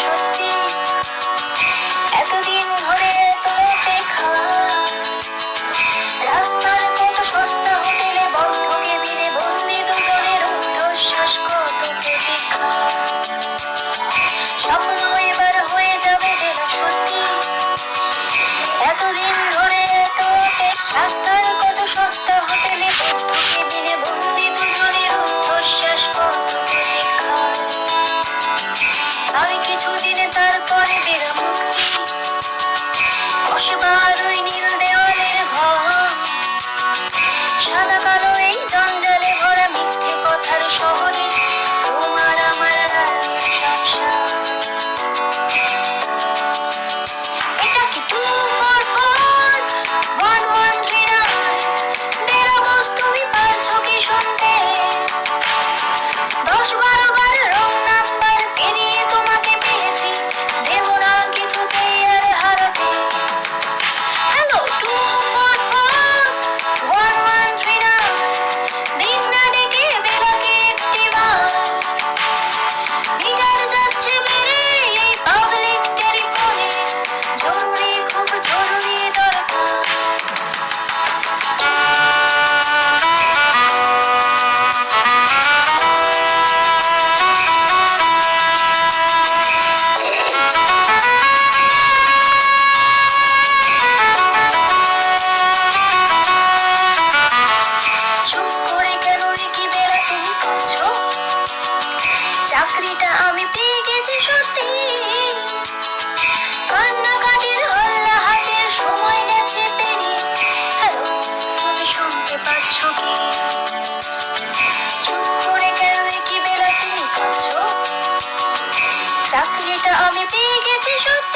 সত্যি। এতদিন ধরে এত দেখা রাস্তার কত সস্তা হোটেলে বন্ধকে ভিড়ে বন্দি দুজনের ঊর্ধ্বশ্বাস কত প্রতীক্ষা স্বপ্ন এবার হয়ে যাবে যেন সত্যি। এতদিন ধরে এত রাস্তা 하나가 চাকরিটা আমি পেয়ে গেছি সত্যি। কান্নাকাটির হল্লা হাতের সময় গেছে হ্যালো, তুমি শুনতে পাচ্ছ কি? চুপ করে কেন কি বেলা তুমি চাকরিটা আমি পেয়ে গেছি সত্যি।